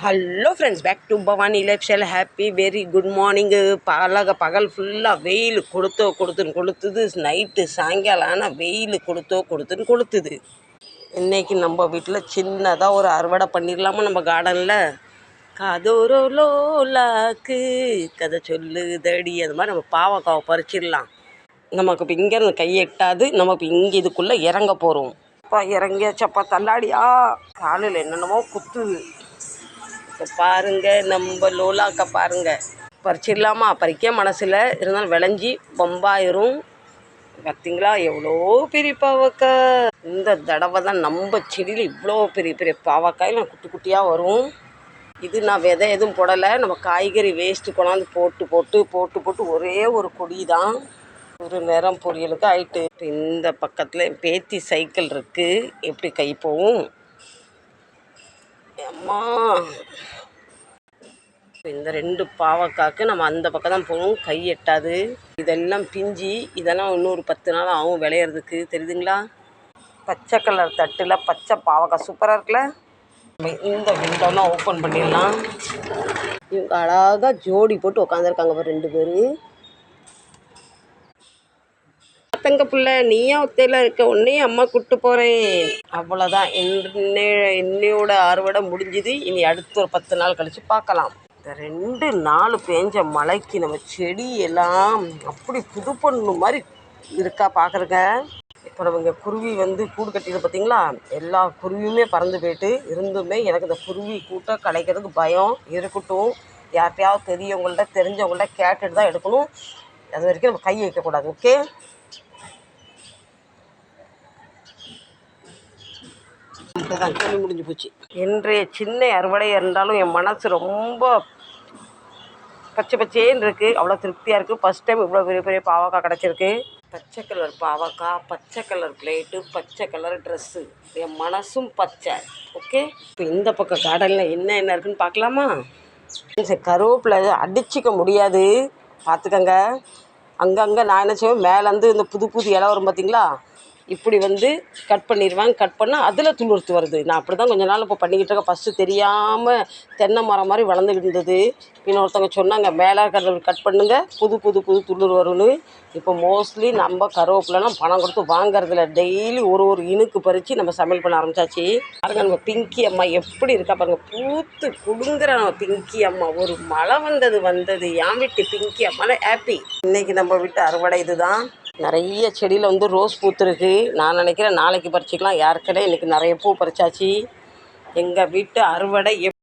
Hello friends back to Bhavani life style happy very good morning பகல பகல் ஃபுல்லாக வெயில் கொடுத்தோ கொடுத்துன்னு கொளுத்துது நைட்டு சாயங்காலம் ஆனால் வெயில் கொடுத்தோ கொடுத்துன்னு கொளுத்துது இன்னைக்கு நம்ம வீட்டில் சின்னதாக ஒரு அறுவடை பண்ணிடலாமா நம்ம கார்டனில் கதோரோ லோலாக்கு கதை சொல்லுதடி. அது மாதிரி நம்ம பாவக்காவை பறிச்சிடலாம். நமக்கு இப்போ இங்கேருந்து கை எட்டாது. நம்ம இப்போ இங்கே இதுக்குள்ளே இறங்க போகிறோம் அப்பா இறங்கியாச்சப்பா தள்ளாடியா. காலில் என்னென்னமோ குத்துது. இப்போ பாருங்க நம்ம லோலாக்கா பாருங்க. பறிச்சிடலாமா? பறிக்க மனசில் இருந்தாலும் விளைஞ்சி பம்பாயிரும் பார்த்தீங்களா எவ்வளோ பெரிய பாவக்காய். இந்த தடவை தான் நம்ம செடியில் இவ்வளோ பெரிய பெரிய பாவக்காய் குட்டி குட்டியாக வரும். இது நான் விதை எதுவும் போடலை. நம்ம காய்கறி வேஸ்ட்டு கொண்டாந்து போட்டு போட்டு போட்டு போட்டு ஒரே ஒரு கொடி தான். ஒரு நேரம் பொரியலுக்கு ஆயிட்டு. இப்போ இந்த பக்கத்தில் பேத்தி சைக்கிள் இருக்குது எப்படி கை போவும்? அம்மா. இந்த ரெண்டு பாவக்காய்க்கு நம்ம அந்த பக்கம் தான் போகணும். கை எட்டாது. இதெல்லாம் பிஞ்சி இதெல்லாம் இன்னொரு பத்து நாள் ஆகும் விளையிறதுக்கு. தெரியுதுங்களா? பச்சை கலர் தட்டில் பச்சை பாவக்காய் சூப்பராக இருக்குல்ல? இந்த விண்டோலாம் ஓப்பன் பண்ணிடலாம். இவங்க அழகாக ஜோடி போட்டு உட்காந்துருக்காங்க பாரு ரெண்டு பேர். தங்க பிள்ளை நீயா ஒத்தையில் இருக்க. உன்னையும் அம்மா கூப்பிட்டு போகிறேன் அவ்வளோதான் என்ன என்னையோட அறுவடை முடிஞ்சுது. இனி அடுத்து ஒரு பத்து நாள் கழித்து பார்க்கலாம். ரெண்டு நாள் பேஞ்ச மழைக்கு நம்ம செடி எல்லாம் அப்படி புது பொண்ணு மாதிரி இருக்கா பார்க்குறங்க இப்போ நம்ம இங்கே குருவி வந்து கூடு கட்டிட்டு பார்த்தீங்களா எல்லா குருவியுமே பறந்து போயிட்டு இருந்துமே எனக்கு இந்த குருவி கூட்டம் கலைக்கிறதுக்கு பயம் இருக்கட்டும். யார்கிட்டையாவது தெரியவங்கள்ட்ட தெரிஞ்சவங்கள்ட்ட கேட்டுட்டு தான் எடுக்கணும். அது வரைக்கும் நம்ம கை வைக்கக்கூடாது ஓகே இப்போதான் கேள்வி முடிஞ்சு போச்சு. இன்றைய சின்ன அறுவடை இருந்தாலும் என் மனசு ரொம்ப பச்சை பச்சேன்னு இருக்குது அவ்வளோ திருப்தியாக இருக்குது ஃபஸ்ட் டைம் இவ்வளோ பெரிய பெரிய பாவக்காய் கிடச்சிருக்கு. பச்சை கலர் பாவக்காய் பச்சை கலர் பிளேட்டு பச்சை கலர் ட்ரெஸ்ஸு என் மனசும் பச்சை. ஓகே இப்போ இந்த பக்கம் கார்டனில் என்ன என்ன இருக்குன்னு பார்க்கலாமா? சரி கருவேப்பிலை அடிச்சிக்க முடியாது. பார்த்துக்கங்க. அங்கங்கே நான் என்ன செய்வேன்? மேலேருந்து இந்த புது புது இலை வரும் பார்த்தீங்களா இப்படி வந்து கட் பண்ணிடுவேன் கட் பண்ணால் அதில் துளிர்த்து வருது. நான் அப்படி தான் கொஞ்ச நாள் இப்போ பண்ணிக்கிட்டு இருக்கேன். ஃபஸ்ட்டு தெரியாமல் தென்னை மரம் மாதிரி வளர்ந்துக்கிட்டு இருந்தது இன்னொருத்தவங்க சொன்னாங்க மேலே இருக்கிறத கட் பண்ணுங்க. புது புது புது துளிர் வரும்னு. இப்போ மோஸ்ட்லி நம்ம கருவேப்பிலலாம் பணம் கொடுத்து வாங்குறதில்ல டெய்லி ஒரு ஒரு இனுக்கு பறித்து நம்ம சமையல் பண்ண ஆரம்பிச்சாச்சு. பாருங்க நம்ம பிங்கி அம்மா எப்படி இருக்கா பாருங்க. பூத்து குடுங்குற நம்ம பிங்கி அம்மா. ஒரு மழை வந்தது வந்தது. என் வீட்டு பிங்கி அம்மாவில் ஹாப்பி இன்றைக்கி நம்ம வீட்டு அறுவடை இதுதான். நிறைய செடியில் வந்து ரோஸ் பூத்துருக்கு. நான் நினைக்கிறேன் நாளைக்கு பறிச்சிக்கலாம். யாருக்கனே இன்றைக்கி நிறைய பூ பறிச்சாச்சு. எங்கள் வீட்டு அறுவடை எப்